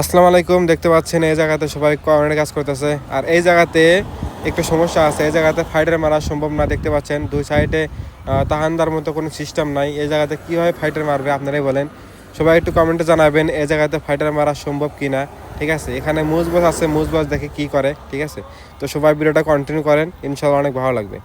আসসালামু আলাইকুম, দেখতে পাচ্ছেন এই জায়গাতে সবাই কর্নারের কাজ করতেছে। আর এই জায়গাতে একটু সমস্যা আছে, এই জায়গাতে ফাইটার মারা সম্ভব না, দেখতে পাচ্ছেন। দুই সাইডে তাহান্দার মতো কোনো সিস্টেম নাই। এই জায়গাতে কীভাবে ফাইটার মারবে আপনারাই বলেন। সবাই একটু কমেন্টে জানাবেন, এই জায়গাতে ফাইটার মারা সম্ভব কি না ঠিক আছে, এখানে মুজবাস আছে মুজবাস দেখে কি করে, ঠিক আছে? তো সবাই ভিডিওটা কন্টিনিউ করেন ইনশাল্লাহ অনেক ভালো লাগবে।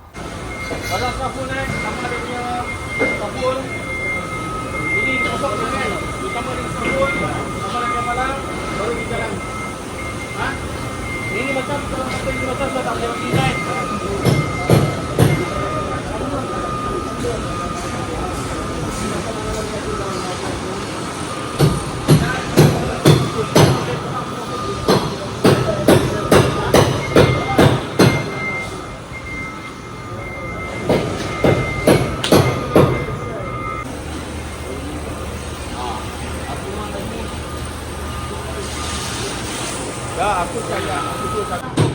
야, 앞으로 가자. 앞으로 가자.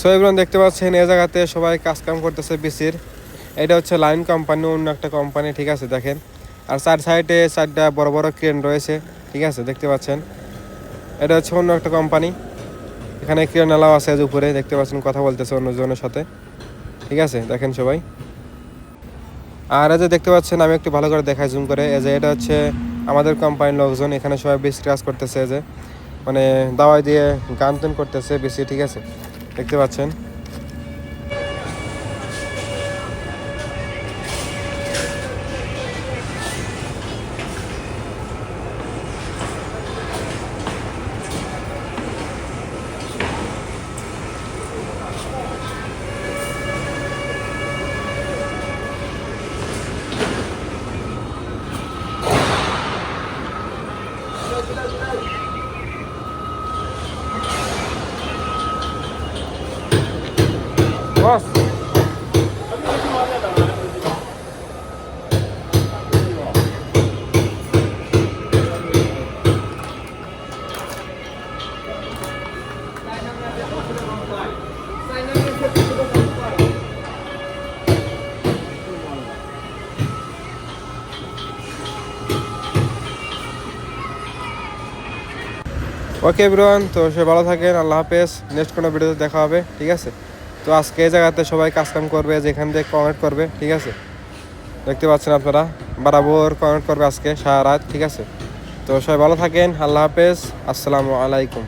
সো এগুলো দেখতে পাচ্ছেন এই জায়গাতে সবাই কাজ কাম করতেছে বিসির। এটা হচ্ছে লাইন কোম্পানি, অন্য একটা কোম্পানি, ঠিক আছে, দেখেন। আর চার সাইডে চারটা বড় বড় ক্রেন রয়েছে, ঠিক আছে, দেখতে পাচ্ছেন। এটা হচ্ছে অন্য একটা কোম্পানি। এখানে ক্রেন এলাও আছে উপরে, দেখতে পাচ্ছেন, কথা বলতেছে অন্যজনের সাথে। ঠিক আছে, দেখেন সবাই। আর এই যে দেখতে পাচ্ছেন, আমি একটু ভালো করে দেখাই জুম করে। এই যে এটা হচ্ছে আমাদের কোম্পানির লোকজন, এখানে সবাই বেশি কাজ করতেছে যে। মানে দাওয়াই দিয়ে গান টান করতেছে বেশি ঠিক আছে। দেখতে পাচ্ছেন? ওকে ব্রোয়ান তো সে ভালো থাকেন। আল্লাহ হাফেজ। নেক্সট কোনো ভিডিওতে দেখা হবে। ঠিক আছে? তো আজকে এই জায়গাতে সবাই কাজকাম করবে, যেখান থেকে কমেন্ট করবে, ঠিক আছে? দেখতে পাচ্ছেন আপনারা? বরাবর কমেন্ট করবে আজকে, সারা রাত, ঠিক আছে? তো সবাই ভালো থাকেন, আল্লাহ হাফেজ, আসসালামু আলাইকুম।